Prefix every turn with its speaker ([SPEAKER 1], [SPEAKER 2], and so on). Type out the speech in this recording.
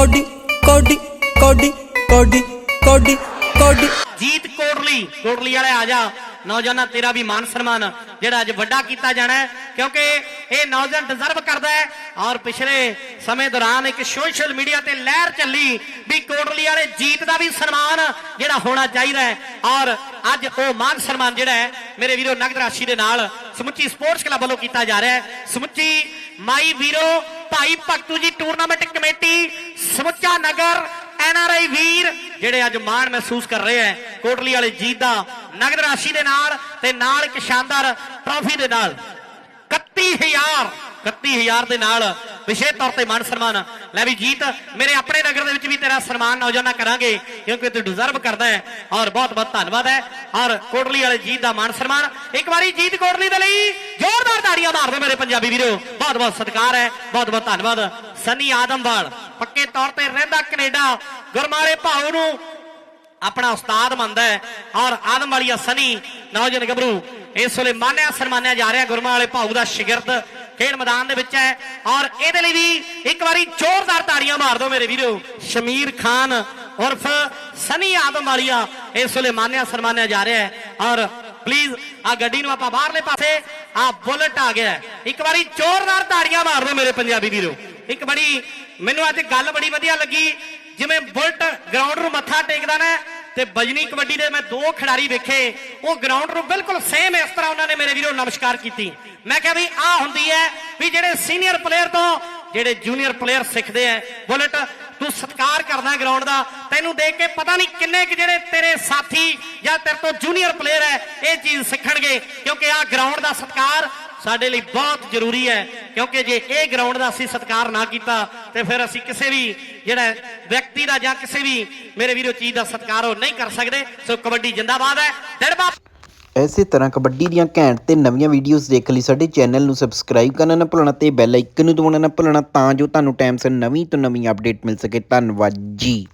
[SPEAKER 1] Cody ਕੋਡੀ ਕੋਡੀ ਕੋਡੀ ਕੋਡੀ ਕੋਡੀ।
[SPEAKER 2] ਜੀਤ ਕੋਟਲੀ ਕੋਟਲੀ ਵਾਲੇ ਆ ਜਾ। ਨੌਜਵਾਨਾਂ, ਤੇਰਾ ਵੀ ਮਾਨ ਸਨਮਾਨ ਜਿਹੜਾ ਅੱਜ ਵੱਡਾ ਕੀਤਾ ਜਾਣਾ ਹੈ, ਕਿਉਂਕਿ ਇਹ ਨੌਜਵਾਨ ਡਿਜ਼ਰਵ ਕਰਦਾ ਹੈ। ਔਰ ਪਿਛਲੇ ਸਮੇਂ ਦੌਰਾਨ ਇੱਕ ਸੋਸ਼ਲ ਮੀਡੀਆ ਤੇ ਲਹਿਰ ਚੱਲੀ ਵੀ ਕੋਟਲੀ ਵਾਲੇ ਜੀਤ ਦਾ ਵੀ ਸਨਮਾਨ ਜਿਹੜਾ ਹੋਣਾ ਚਾਹੀਦਾ ਹੈ। ਔਰ ਅੱਜ ਉਹ ਮਾਨ ਸਨਮਾਨ ਜਿਹੜਾ ਹੈ, ਮੇਰੇ ਵੀਰੋ, ਨਗਦ ਰਾਸ਼ੀ ਦੇ ਨਾਲ ਸਮੁੱਚੀ ਸਪੋਰਟਸ ਕਲੱਬ ਵੱਲੋਂ ਕੀਤਾ ਜਾ ਰਿਹਾ ਹੈ। ਸਮੁੱਚੀ ਮਾਈ ਵੀਰੋ, ਭਾਈ ਭਗਤੂ ਜੀ ਟੂਰਨਾਮੈਂਟ ਕਮੇਟੀ ਸਮੁੱਚਾ ਨਗਰ ਐਨਆਰਆਈ ਵੀਰ, ਜਿਹੜੇ ਅੱਜ ਮਾਣ ਮਹਿਸੂਸ ਕਰ ਰਹੇ ਹੈ। ਕੋਟਲੀ ਵਾਲੇ ਜੀਤ ਦਾ ਨਗਦ ਰਾਸ਼ੀ ਦੇ ਨਾਲ ਤੇ ਨਾਲ ਇੱਕ ਸ਼ਾਨਦਾਰ ਟਰਾਫੀ ਦੇ ਨਾਲ। 31000 31000 ਦੇ ਨਾਲ ਵਿਸ਼ੇਸ਼ ਤੌਰ ਤੇ ਮਾਨ ਸਨਮਾਨ। ਲੈ ਵੀ ਜੀਤ, ਮੇਰੇ ਆਪਣੇ ਨਗਰ ਦੇ ਵਿੱਚ ਵੀ ਤੇਰਾ ਸਨਮਾਨ ਨੌਜਵਾਨਾਂ ਕਰਾਂਗੇ, ਕਿਉਂਕਿ ਤੂੰ ਡਿਜ਼ਰਵ ਕਰਦਾ ਹੈ ਔਰ ਬਹੁਤ ਬਹੁਤ ਧੰਨਵਾਦ ਹੈ। ਔਰ ਕੋਟਲੀ ਵਾਲੇ ਜੀਤ ਦਾ ਮਾਨ ਸਨਮਾਨ, ਇੱਕ ਵਾਰੀ ਜੀਤ ਕੋਟਲੀ ਦੇ ਲਈ ਜ਼ੋਰਦਾਰ ਤਾੜੀਆਂ ਮਾਰ ਦਿਓ ਮੇਰੇ ਪੰਜਾਬੀ ਵੀਰੋ। ਬਹੁਤ ਬਹੁਤ ਸਤਿਕਾਰ ਹੈ, ਬਹੁਤ ਬਹੁਤ ਧੰਨਵਾਦ। ਸਨੀ ਆਦਮਵਾਲ ਪੱਕੇ ਤੌਰ ਤੇ ਰਹਿੰਦਾ ਕੈਨੇਡਾ। ਗੁਰਮਾਲੇ ਭਾਉ ਨੂੰ ਆਪਣਾ ਉਸਤਾਦ ਮੰਨਦਾ ਹੈ ਔਰ ਆਦਮ ਵਾਲੀਆ ਸਨੀ, ਨੌਜਵਾਨ ਗੱਭਰੂ, ਇਸ ਵੇਲੇ ਮਾਨਿਆ ਸਨਮਾਨਿਆ ਜਾ ਰਿਹਾ ਗੁਰਮਾਂ ਵਾਲੇ ਭਾਊ ਦਾ ਸ਼ਾਗਿਰਦ ਖੇਡ ਮੈਦਾਨ ਦੇ ਵਿੱਚ ਹੈ ਔਰ ਇਹਦੇ ਲਈ ਵੀ ਇੱਕ ਵਾਰੀ ਜ਼ੋਰਦਾਰ ਤਾੜੀਆਂ ਮਾਰ ਦਿਓ ਮੇਰੇ ਵੀਰੋ। ਸ਼ਮੀਰ ਖਾਨ ਉਰਫ ਸਨੀ ਆਦਮ ਵਾਲੀਆ ਇਸ ਵੇਲੇ ਮਾਨਿਆ ਸਨਮਾਨਿਆ ਜਾ ਰਿਹਾ ਹੈ ਔਰ ਪਲੀਜ਼ ਆ ਗੱਡੀ ਨੂੰ ਆਪਾਂ ਬਾਹਰਲੇ ਪਾਸੇ ਆ ਬੁਲਟ ਆ ਗਿਆ ਇੱਕ ਵਾਰੀ ਜ਼ੋਰਦਾਰ ਤਾੜੀਆਂ ਮਾਰ ਦਿਓ ਮੇਰੇ ਪੰਜਾਬੀ ਵੀਰੋ। ਇੱਕ ਬੜੀ, ਮੈਨੂੰ ਅੱਜ ਗੱਲ ਬੜੀ ਵਧੀਆ ਲੱਗੀ। ਜਿਵੇਂ ਬੁਲਟ ਗਰਾਊਂਡ ਨੂੰ ਮੱਥਾ ਟੇਕਦਾ ਨਾ, ਤੇ ਬਜਨੀ ਕਬੱਡੀ ਦੇ ਮੈਂ ਦੋ ਖਿਡਾਰੀ ਵੇਖੇ, ਉਹ ਗਰਾਊਂਡ ਨੂੰ ਬਿਲਕੁਲ ਸੇਮ ਇਸ ਤਰ੍ਹਾਂ ਉਹਨਾਂ ਨੇ ਮੇਰੇ ਵੀਰੋ ਨਮਸਕਾਰ ਕੀਤੀ। ਮੈਂ ਕਿਹਾ ਵੀ ਆਹ ਹੁੰਦੀ ਹੈ ਵੀ ਜਿਹੜੇ ਸੀਨੀਅਰ ਪਲੇਅਰ ਤੋਂ, ਜਿਹੜੇ ਜੂਨੀਅਰ ਪਲੇਅਰ ਸਿੱਖਦੇ ਆ, ਬੁਲਟ ਤੂੰ ਸਤਿਕਾਰ ਕਰਦਾ ਗਰਾਊਂਡ ਦਾ, ਤੈਨੂੰ ਦੇਖ ਕੇ ਪਤਾ ਨਹੀਂ ਕਿੰਨੇ ਕਿ ਜਿਹੜੇ ਤੇਰੇ ਸਾਥੀ ਜਾਂ ਤੇਰੇ ਤੋਂ ਜੂਨੀਅਰ ਪਲੇਅਰ ਹੈ, ਇਹ ਚੀਜ਼ ਸਿੱਖਣਗੇ, ਕਿਉਂਕਿ ਆਹ ਗਰਾਊਂਡ ਦਾ ਸਤਿਕਾਰ ਸਾਡੇ ਲਈ ਬਹੁਤ ਜ਼ਰੂਰੀ ਹੈ, ਕਿਉਂਕਿ ਜੇ ਇਹ ਗਰਾਊਂਡ ਦਾ ਅਸੀਂ ਸਤਿਕਾਰ ਨਾ ਕੀਤਾ, ਤੇ ਫਿਰ ਅਸੀਂ ਕਿਸੇ ਵੀ ਜਿਹੜਾ ਵਿਅਕਤੀ ਦਾ ਜਾਂ ਕਿਸੇ ਵੀ ਮੇਰੇ ਵੀਰੋ ਚੀਜ਼ ਦਾ ਸਤਿਕਾਰ ਉਹ ਨਹੀਂ ਕਰ ਸਕਦੇ। ਸੋ ਕਬੱਡੀ ਜਿੰਦਾਬਾਦ ਹੈ। ਡੜਬਾ
[SPEAKER 3] ਐਸੇ ਤਰ੍ਹਾਂ ਕਬੱਡੀ ਦੀਆਂ ਘੈਂਟ ਤੇ ਨਵੀਆਂ ਵੀਡੀਓਜ਼ ਦੇਖਣ ਲਈ ਸਾਡੇ ਚੈਨਲ ਨੂੰ ਸਬਸਕ੍ਰਾਈਬ ਕਰਨਾ ਨਾ ਭੁੱਲਣਾ ਤੇ ਬੈਲ ਆਈਕਨ ਨੂੰ ਦਬਾਉਣਾ ਨਾ ਭੁੱਲਣਾ, ਤਾਂ ਜੋ ਤੁਹਾਨੂੰ ਟਾਈਮ ਸਿਰ ਨਵੀਂ ਤੋਂ ਨਵੀਂ ਅਪਡੇਟ ਮਿਲ ਸਕੇ। ਧੰਨਵਾਦ ਜੀ।